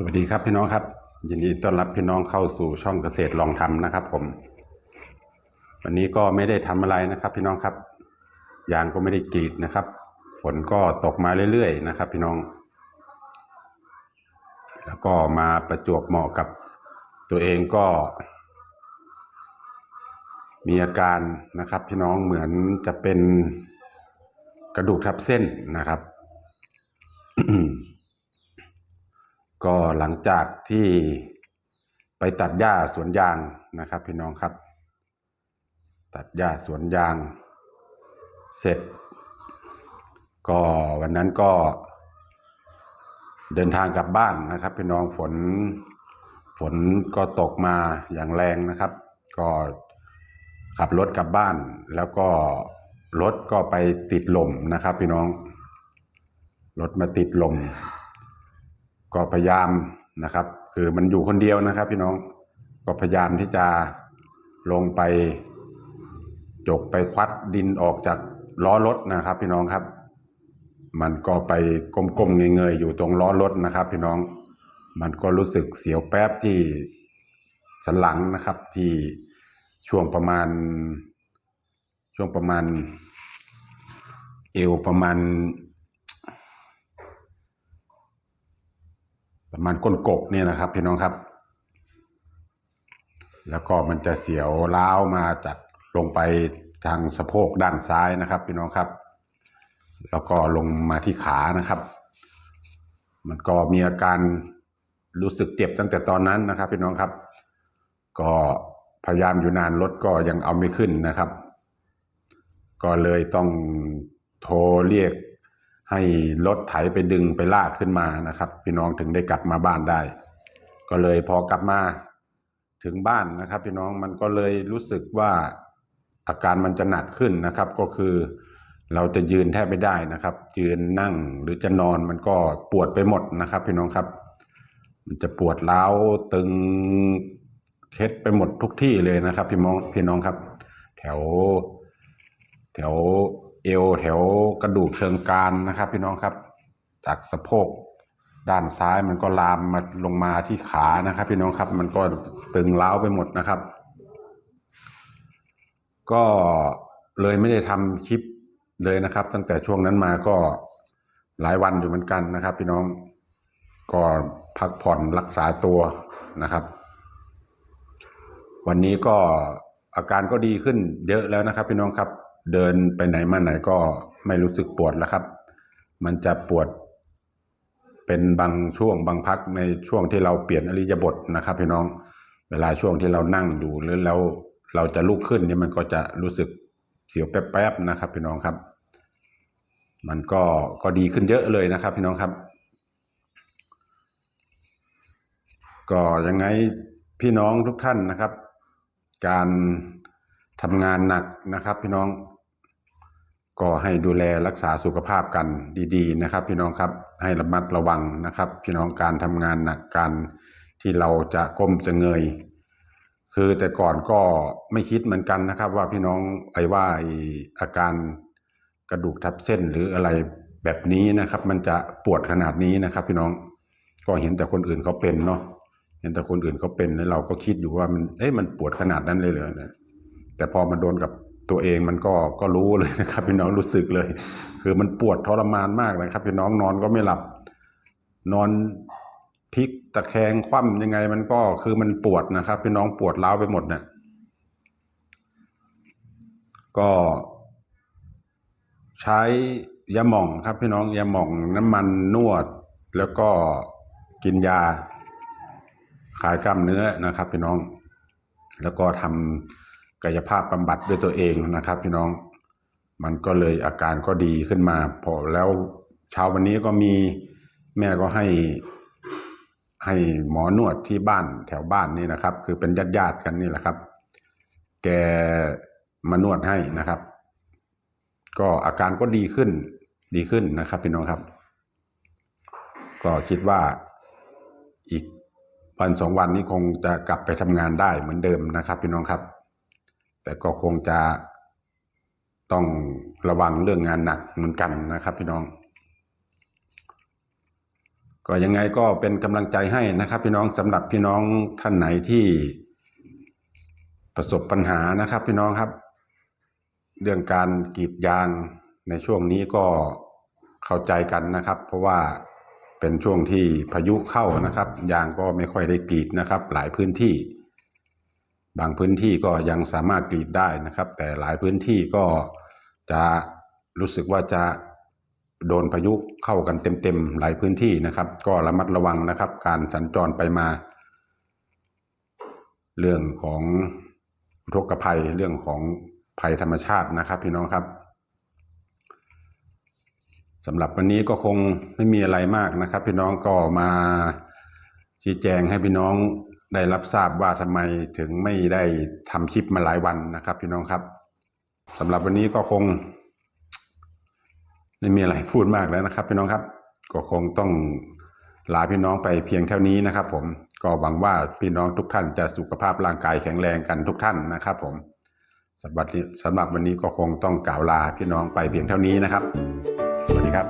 สวัสดีครับพี่น้องครับ ยินดีต้อนรับพี่น้องเข้าสู่ช่องเกษตรลองทำนะครับ ผม วันนี้ก็ไม่ได้ทำอะไรนะครับ พี่น้องครับ ยางก็ไม่ได้กรีดนะครับ ฝนก็ตกมาเรื่อยๆนะครับ พี่น้อง แล้วก็มาประจวบเหมาะกับตัวเองก็ มีอาการนะครับ พี่น้องเหมือนจะเป็นกระดูกทับเส้นนะครับ ก็หลังจากที่ไปตัดหญ้าสวนยางนะครับ พี่น้องครับ ตัดหญ้าสวนยาง เสร็จ ก็วันนั้นก็ เดินทางกลับบ้านนะครับ พี่น้องฝนฝนก็ตกมาอย่างแรงนะครับ ก็ขับรถกลับบ้าน แล้วก็รถก็ไปติดลมนะครับ พี่น้องรถมาติดลม ก็พยายามนะครับ คือมันอยู่คนเดียวนะครับ พี่น้องก็พยายามที่จะลงไป จกไปควัดดินออกจากล้อรถนะครับ พี่น้องครับ มันก็ไปกลมๆเงยๆอยู่ตรงล้อรถนะครับ พี่น้อง มันก็รู้สึกเสียวแป๊บที่สันหลังนะครับ ที่ช่วงประมาณ ช่วงประมาณ เอวประมาณ ประมาณก้นกบเนี่ยนะครับพี่น้องครับ แล้วก็มันจะเสียวล้าวมาจากลงไปทางสะโพกด้านซ้ายนะครับ พี่น้องครับ แล้วก็ลงมาที่ขานะครับ มันก็มีอาการรู้สึกเจ็บตั้งแต่ตอนนั้นนะครับ พี่น้องครับ ก็พยายามอยู่นานรถก็ยังเอาไม่ขึ้นนะครับ ก็เลยต้องโทรเรียก ให้รถไถไปดึงไปลากขึ้นมานะครับ พี่น้องถึงได้กลับมาบ้านได้ ก็เลยพอกลับมาถึงบ้านนะครับ พี่น้องมันก็เลยรู้สึกว่าอาการมันจะหนักขึ้นนะครับ ก็คือเราจะยืนแทบไม่ได้นะครับ ยืนนั่งหรือจะนอนมันก็ปวดไปหมดนะครับ พี่น้องครับ มันจะปวดร้าวตึงเคล็ดไปหมดทุกที่เลยนะครับ พี่น้องพี่น้องครับ แถว แถว เอวแถวกระดูกเชิงกรานนะครับ พี่น้องครับ จากสะโพกด้านซ้ายมันก็ลามมาลงมาที่ขานะครับ พี่น้องครับมันก็ตึงร้าไปหมดนะครับ ก็เลยไม่ได้ทำคลิปเลยนะครับ ตั้งแต่ช่วงนั้นมาก็หลายวันอยู่เหมือนกันนะครับ พี่น้องก็พักผ่อนรักษาตัวนะครับ วันนี้ก็อาการก็ดีขึ้นเยอะแล้วนะครับ พี่น้องครับ เดินไปไหนมาไหนก็ไม่รู้สึกปวดแล้วครับ มันจะปวดเป็นบางช่วงบางพักในช่วงที่เราเปลี่ยนอริยบทนะครับพี่น้อง เวลาช่วงที่เรานั่งอยู่หรือเราเราจะลุกขึ้นนี่มันก็จะรู้สึกเสียวแป๊บๆนะครับ พี่น้องครับ มันก็ก็ดีขึ้นเยอะเลยนะครับ พี่น้องครับ ก็ยังไงพี่น้องทุกท่านนะครับ การทำงานหนักนะครับ พี่น้อง ก็ให้ดูแลรักษาสุขภาพกันดีๆนะครับ พี่น้องครับให้ระมัดระวังนะครับ พี่น้องการทำงานหนักการที่เราจะก้มจะเงย คือแต่ก่อนก็ไม่คิดเหมือนกันนะครับ ว่าพี่น้องไอ้ว่าไออาการกระดูกทับเส้นหรืออะไรแบบนี้นะครับ มันจะปวดขนาดนี้นะครับ พี่น้องก็เห็นแต่คนอื่นเขาเป็นเนาะเห็นแต่คนอื่นเขาเป็นแล้วเราก็คิดอยู่ว่ามันเอ้ยมันปวดขนาดนั้นเลยเหรอนี่ยแต่พอมาโดนกับ ตัวเองมันก็ก็รู้เลยนะครับพี่น้องรู้สึกเลย คือมันปวดทรมานมากนะครับพี่น้องนอนก็ไม่หลับ นอนพลิกตะแคงคว่ำยังไงมันก็คือมันปวดนะครับพี่น้องปวดร้าวไปหมดเนี่ยก็ใช้ยาหม่องครับพี่น้องยาหม่องน้ำมันนวด แล้วก็กินยาคลายกล้ามเนื้อนะครับพี่น้อง แล้วก็ทำ กายภาพบำบัดด้วยตัวเองนะครับ พี่น้องมันก็เลยอาการก็ดีขึ้นมา พอแล้วเช้าวันนี้ก็มีแม่ก็ให้ให้หมอนวดที่บ้านแถวบ้านนี่นะครับ คือเป็นญาติญาติกันนี่แหละครับ แกมานวดให้นะครับ ก็อาการก็ดีขึ้น ดีขึ้นนะครับพี่น้องครับ ก็คิดว่าอีกวันสองวันนี้คงจะกลับไปทำงานได้เหมือนเดิมนะครับ พี่น้องครับ แต่ก็คงจะต้องระวังเรื่องงานหนักเหมือนกันนะครับ พี่น้อง ก็ยังไงก็เป็นกำลังใจให้นะครับ พี่น้องสำหรับพี่น้องท่านไหนที่ประสบปัญหานะครับ พี่น้องครับ เรื่องการกรีดยางในช่วงนี้ก็เข้าใจกันนะครับ เพราะว่าเป็นช่วงที่พายุเข้านะครับ ยางก็ไม่ค่อยได้กรีดนะครับ หลายพื้นที่ บางพื้นที่ก็ยังสามารถกรีดได้นะครับ แต่หลายพื้นที่ก็จะรู้สึกว่าจะโดนพายุเข้ากันเต็มๆหลายพื้นที่นะครับ ก็ระมัดระวังนะครับ การสัญจรไปมา เรื่องของอุทกภัยเรื่องของภัยธรรมชาตินะครับพี่น้องครับสำหรับวันนี้ก็คงไม่มีอะไรมากนะครับ พี่น้องก็มาชี้แจงให้พี่น้อง ได้รับทราบว่าทำไมถึงไม่ได้ทำคลิปมาหลายวันนะครับ พี่น้องครับสำหรับวันนี้ก็คงไม่มีอะไรพูดมากแล้วนะครับ พี่น้องครับ ก็คงต้องลาพี่น้องไปเพียงเท่านี้นะครับ ผมก็หวังว่าพี่น้องทุกท่านจะสุขภาพร่างกายแข็งแรงกันทุกท่านนะครับ ผมสำหรับสำหรับวันนี้ก็คงต้องกล่าวลาพี่น้องไปเพียงเท่านี้นะครับ สวัสดีครับ